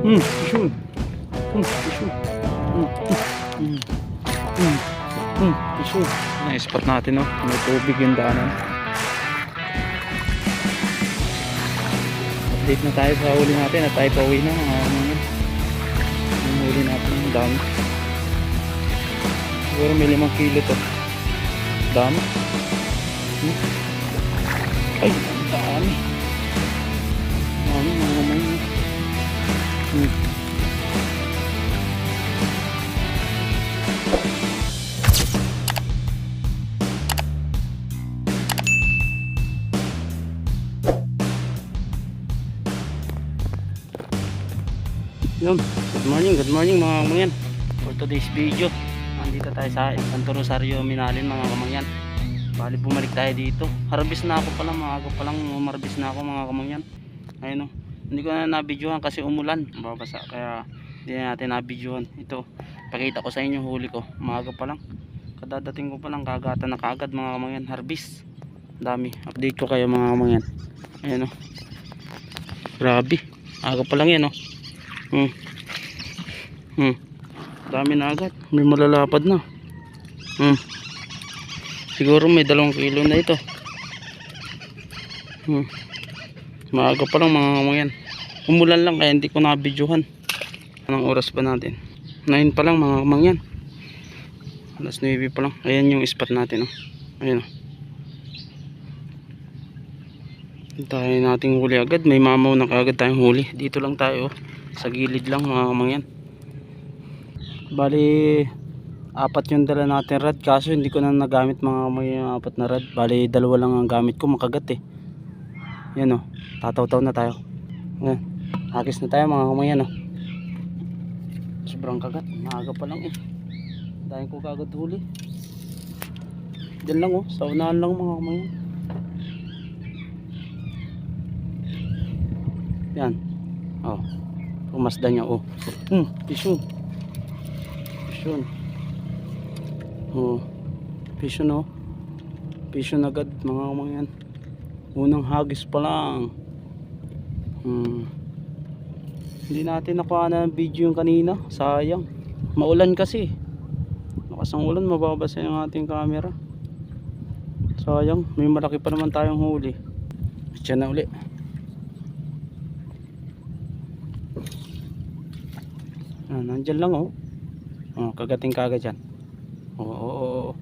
Hmm, fishon. Hmm, fishon. Hmm, hmm, hmm, hmm, fishon. Na-spot natin, no? May tubig yung daanan. Update na tayo sa huli natin at tayo pauwi na mga mga yung huli natin ang dami siguro may limang kilo to dami hmm? ay ang dami Yun, good morning, good morning mga kamangyan. For today's video Nandito tayo sa Santo Rosario Minalin mga kamangyan. Bali bumalik tayo dito. Harvest na ako pala, maaga pa lang Marbis na ako mga kamangyan. Ayun o, hindi ko na nabidyohan kasi umulan. Babasa, kaya hindi na natin nabidyohan. Ito, pakita ko sa inyo huli ko. Maaga pa lang. Kadadating ko pa lang, kagatan na kaagad mga kamangyan. Harvest, dami. Update ko kayo mga kamangyan. Ayun o Grabe, aga pa lang yan o Hmm. Hmm. Dami na agad. May malalapad na. Hmm. Siguro may dalawang kilo na ito. Hmm. Maaga pa lang mga kamangyan. Umulan lang kaya hindi ko nabidyohan. Anong oras pa natin? 9 pa lang mga kamangyan. Alas 9 pa lang. Ayan yung spot natin. Oh. Ayan. Oh. Tayo nating huli agad. May mamaw na kagad tayong huli. Dito lang tayo. Oh sa gilid lang mga kamangyan bali apat yung dala natin rad kaso hindi ko na nagamit mga kamangyan yung apat na rad bali dalawa lang ang gamit ko makagat eh. Yan o tataw-taw na tayo. Yan. Hakis na tayo mga kamangyan o sobrang kagat. Maaga pa lang eh. Dahil ko kagad huli. Dyan lang o sa unahan lang mga kamangyan yan. Oh pumasdan niya oh. Hmm pisyon pisyon oh pisyon oh pisyon agad mga kamangyan unang hagis pa lang. Hmm. Hindi natin nakuha na video yung kanina. Sayang. Maulan kasi. Lakas ng ulan mababasa yung ating camera. Sayang. May malaki pa naman tayong huli. Diyan na uli Ah, nandyan lang oh. Oh, kagating kagad dyan. Oo, oo, oo.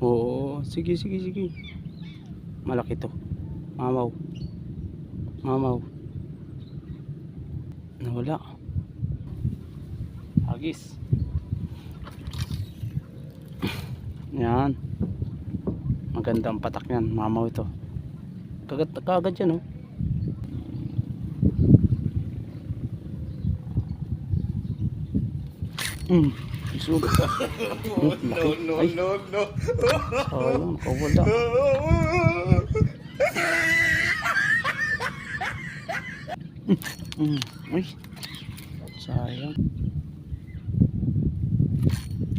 Oo, sige, sige, sige. Malaki to. Mamaw. Mamaw. Nawala. Hagis. Yan. Magandang patak yan. Mamaw ito. Kagat, kagad yan oh. Mm. Isog. no, no, no, no. Sayang, nakawala. Mm. Ay. Sayang.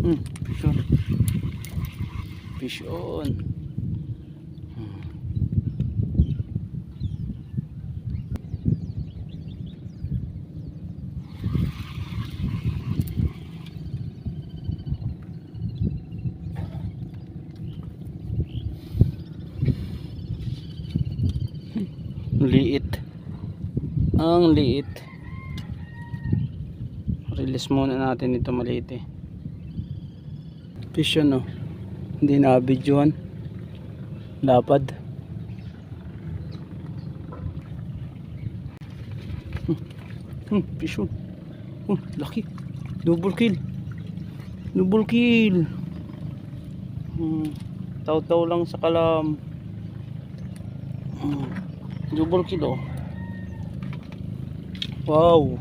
Mm. Pishon. Mm. Liit. Ang liit. Release muna natin ito maliit eh. Fish yun oh hindi na videoan lapad. Hmm, hmm fish yun. Oh, laki. Double kill. Double kill. Hmm, taw-taw lang sa kalam. Hmm. Double kilo. Wow.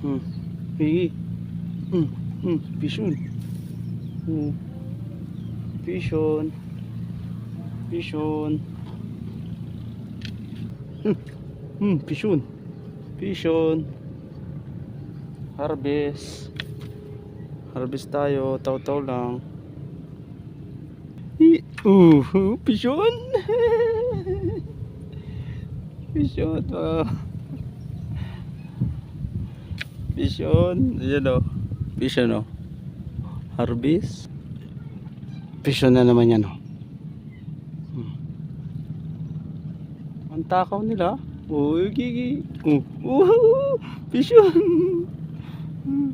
Hmm. Hey. Hmm. Hmm. Pishon. Hmm. Pishon. Pishon. Hmm. Hmm. Pishon. Pishon. Harvest. Harvest tayo. Taw-taw lang. Uh, pisyon. pisyon pa. Pisyon. Ayan o. Pisyon o. Harvest. Pisyon na naman yan o. Hmm. Ang takaw nila. Uy, gigi. Uh, uh, pisyon.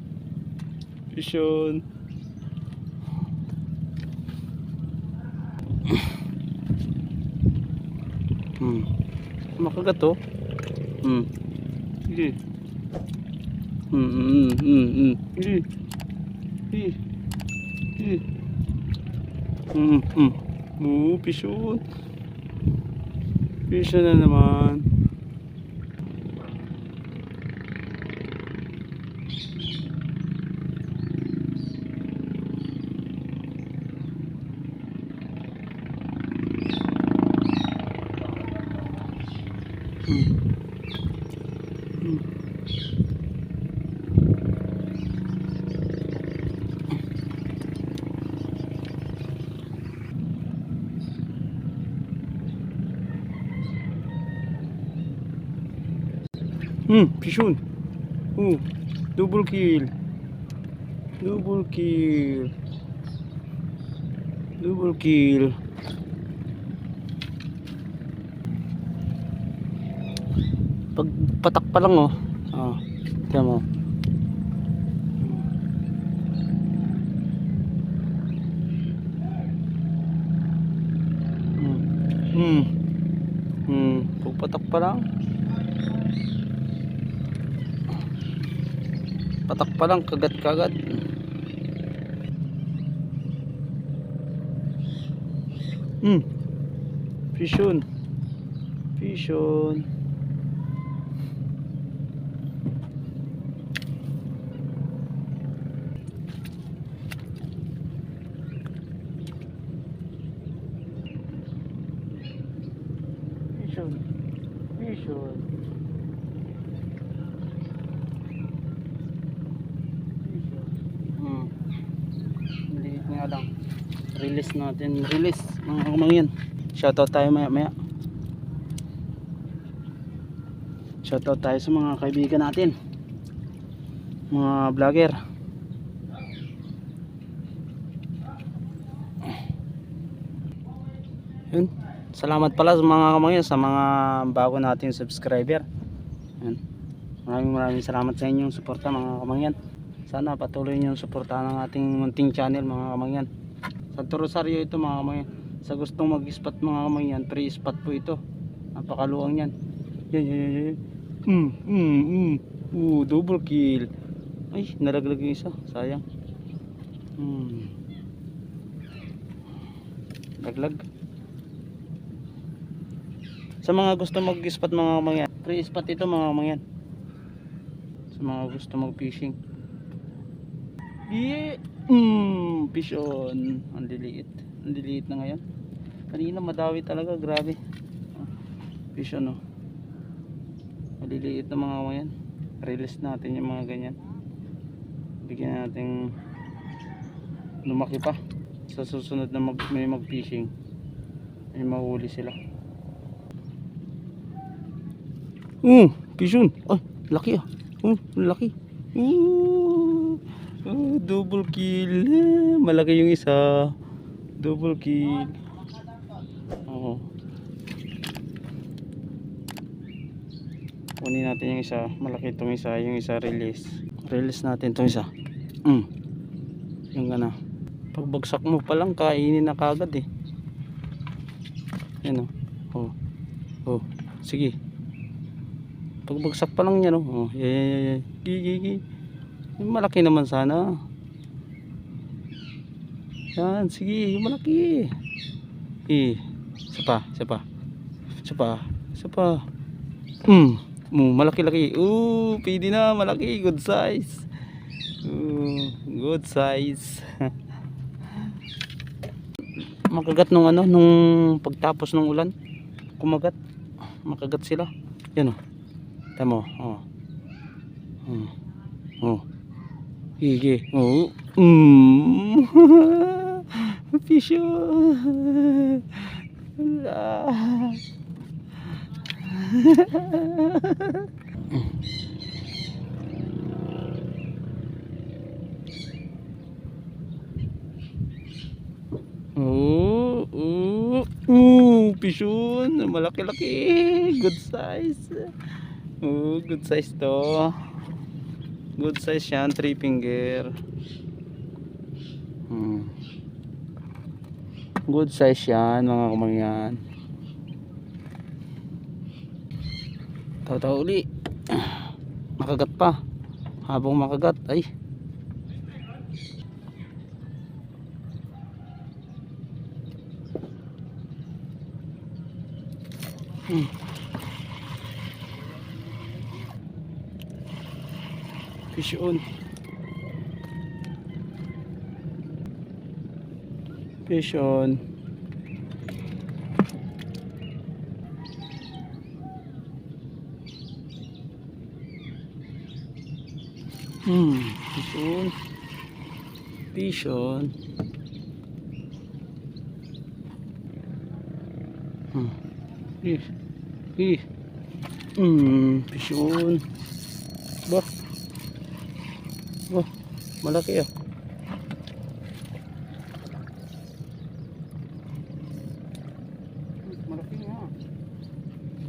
Pisyon. Hmm. Makagat to. Hmm. Sige. Hmm, hmm, hmm, hmm. Sige. Sige. Sige. Hmm, hmm. Oo, pisyon. Pisyon na naman. Hmm. Hmm. Hmm, pisyon. Oh, double kill. Double kill. Double kill. Pag patak pa lang oh. Ah, tiyan mo. Hmm. Hmm. Hmm. Pag patak pa lang. Patak pa lang, kagat-kagat. Hmm. Fishon. Fishon. Fishon. Fishon. Hmm. Liit nga lang. Release natin. Release mga kamangyan. Shoutout tayo maya maya. Shoutout tayo sa mga kaibigan natin. Mga vlogger. Yun. Salamat pala sa mga kamangyan sa mga bago nating subscriber. Yun. Maraming maraming salamat sa inyong suporta mga kamangyan. Sana patuloy niyo suportahan ang ating munting channel mga kamangyan. Santo Rosario ito mga kamangyan. Sa gustong mag-spot mga kamangyan, free spot po ito. Napakaluwang yan. Yan, yan, yan. Mm, mm, mm. Uh, double kill. Ay, nalaglag yung isa. Sayang. Hmm. Laglag. Sa mga gusto mag-spot mga kamangyan, free spot ito mga kamangyan. Sa mga gusto mag-fishing. Yeah. Mm, pisyon. Ang liliit. Ang liliit na ngayon. Kanina madawi talaga, grabe. Ah, Pisyon no. Maliliit na mga ngayon. Release natin yung mga ganyan. Bigyan natin lumaki pa. Sa susunod na mag, may mag-fishing, may mahuli sila. Oh, pisyon. Ay, laki ah. Oh, laki. Ooh. Oh, double kill. Eh, Malaki yung isa. Double kill. Oo. Kunin natin yung isa. Malaki itong isa. Yung isa release. Release natin itong isa. Mm. Yung gana. Pagbagsak mo pa lang, kainin na kagad eh. Yan o. Oh. Oh. Sige. Pagbagsak pa lang yan o. Oh. Yeah, yeah, yeah, yeah. Gigi, gigi. Malaki naman sana. Yan, sige, yung malaki. Eh, isa pa, isa pa. Isa pa, isa pa. Hmm, mm, malaki-laki. Ooh, pwede na, malaki, good size. Ooh, good size. Makagat nung ano, nung pagtapos ng ulan. Kumagat. Makagat sila. Yan o. Tamo, oh. Oh. Oh. Hige. Oh. Mm. Yun. Wala. Oo, oo, oo, pishon, malaki-laki, good size. Oo, good size to. Good size yan, three finger. Hmm. Good size yan, mga kamangyan. Taw-taw uli. Makagat pa. Habang makagat, ay. Hmm. Fish on. Fish on. Hmm, fish on. Fish on. Hmm. Fish. Fish. Hmm, fish on. Ba. Ba, malaki ah. Malaki nga.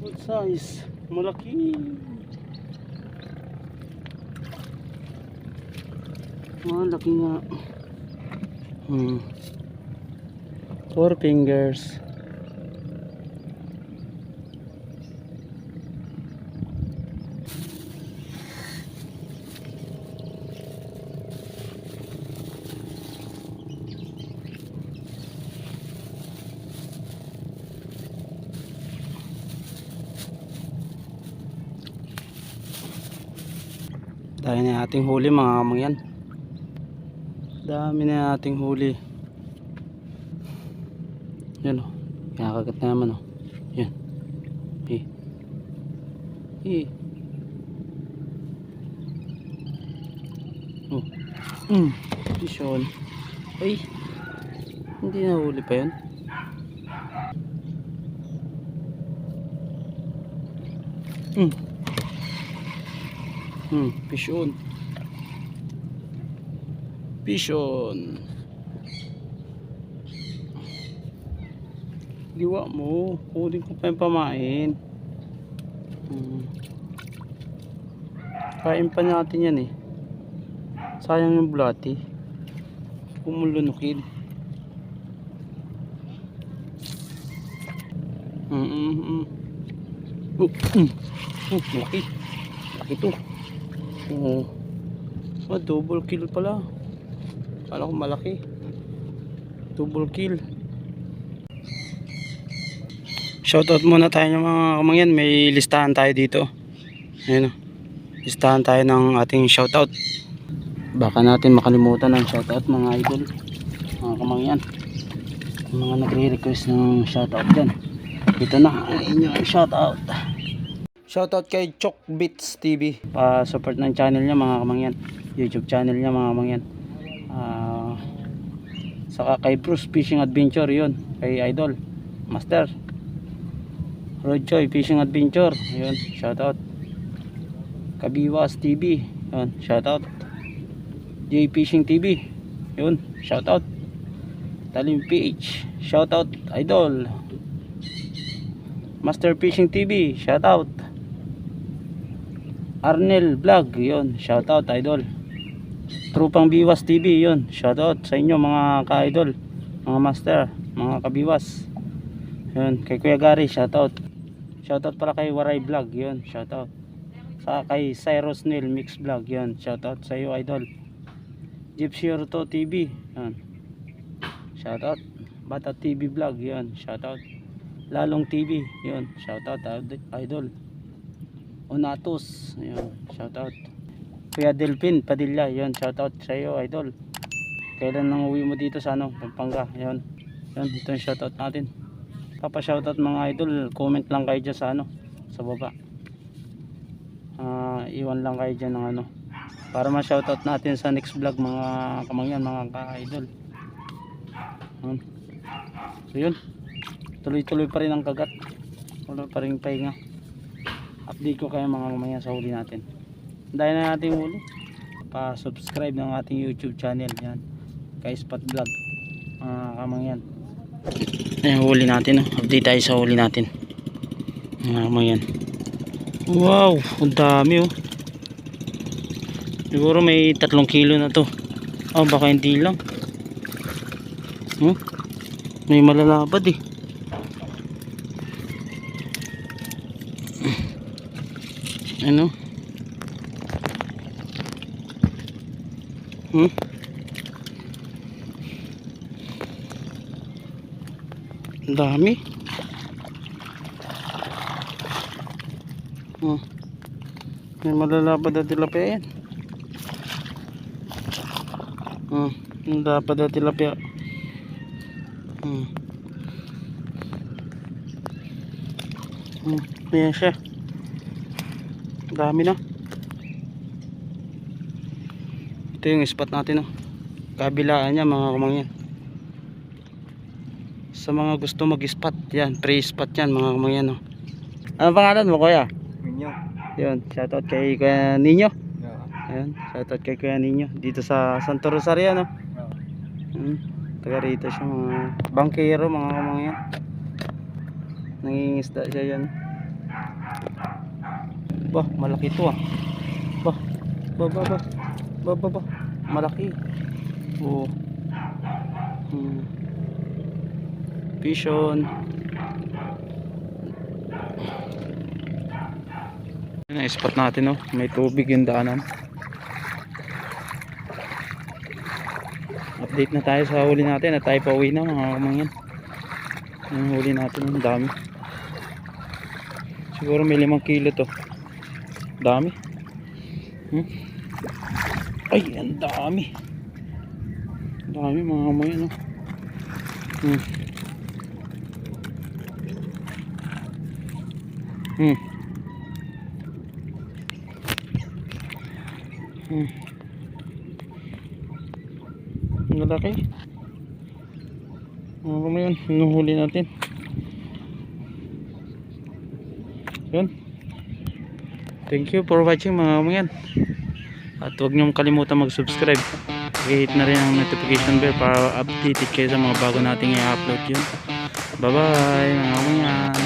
Good size. Malaki. Malaki nga. Hmm. Four fingers. Dahil na ating huli mga kamangyan. Dami na ating huli. Yan o. Kinakagat na naman o. Yan. Eh. Eh. Oh. Mm. Vision. Ay. Hindi na huli pa yun. Mm. Hmm, fish. Fish on. Liwa mo. Kunin ko pa yung pamain. Hmm. Kain pa natin yan eh. Sayang yung bulati. Kumulunukid. Mm mm mm. Oh, mm. Oh, laki. Laki to. Oo. Ah, double kill pala. Kala ko malaki. Double kill. Shoutout muna tayo ng mga kamangyan. May listahan tayo dito. Ayun o. Listahan tayo ng ating shoutout. Baka natin makalimutan ng shoutout mga idol. Mga kamangyan. Mga nagre-request ng shoutout dyan. Ito na ang inyong shoutout. Shoutout kay Chok Beats TV. Pa-support ng channel niya mga kamangyan. YouTube channel niya mga kamangyan. Ah, saka kay Bruce Fishing Adventure yun. Kay Idol. Master. Rodjoy Fishing Adventure. Yun. Shoutout. Kabiwas TV. Yun. Shoutout. J Fishing TV. Yun. Shoutout. Talim PH. Shoutout. Idol. Master Fishing TV. Shoutout. Arnel Vlog, yun, shoutout idol. Trupang Biwas TV, yun, shoutout sa inyo mga ka-idol, mga master, mga kabiwas. Yun, kay Kuya Gary, shoutout. Shoutout para kay Waray Vlog, yun, shoutout. Sa kay Cyrus Neil Mix Vlog, yun, shoutout sa iyo idol. Gypsy Orto TV, yun. Shoutout. Bata TV Vlog, yun, shoutout. Lalong TV, yun, shoutout idol. Onatos, ayun, shoutout. Kuya Delphin Padilla, yun, shoutout sa iyo, idol. Kailan nang uwi mo dito sa ano, Pampanga, yun. Yun, ito yung shoutout natin. Papa shoutout mga idol, comment lang kayo dyan sa ano, sa baba. Ah, iwan lang kayo dyan ng ano, para ma-shoutout natin sa next vlog mga kamangyan, mga ka-idol. Yun. So yun. Tuloy-tuloy pa rin ang kagat. Wala pa rin pahinga. Update ko kayo mga mamaya sa huli natin. Dahil na natin yung huli. Pa-subscribe ng ating YouTube channel. Yan. Kay Spot Vlog. Mga kamangyan. Ayan huli natin. Oh. Update tayo sa huli natin. Mga kamangyan. Wow. Ang dami oh. Siguro may tatlong kilo na to. Oh, baka hindi lang. Hmm? May malalapad eh. Ano? Hmm? Dami. Hmm. May malalapad na tilapia yan. Hmm. Ang na tilapia. Hmm. Hmm. Ayan siya. Dami na. Ito yung spot natin oh. Kabilaan niya mga kumangyan. Sa mga gusto mag-spot, yan, free spot yan mga kumangyan oh. Ano pangalan mo kuya? Minyo. Yun, shoutout kay Kuya Ninyo. Yeah. Ayun, shoutout kay Kuya Ninyo. Dito sa Santo Rosario, no? Hmm, taga rito siya, mga bangkero, mga kamangyan. Nangingisda siya yan. Bah, malaki to ah. Bah, bah, bah, bah. Bah, bah. Malaki. Oo. Hmm. Fish on. Yun ang spot natin oh. May tubig yung daanan. Update na tayo sa huli natin at tayo pa uwi na mga kamangyan. Yung huli natin ang dami. Siguro may limang kilo to. Dami. Hmm? Ay, ang dami. Ang dami mga kamangyan oh. Hmm. Hmm. Hmm. Ang laki. Ano mo yun? Nuhuli natin. Yun. Thank you for watching mga kamangyan. At huwag niyong kalimutan mag-subscribe. I-hit na rin ang notification bell para updated kayo sa mga bago nating i-upload yun. Bye bye mga kamangyan.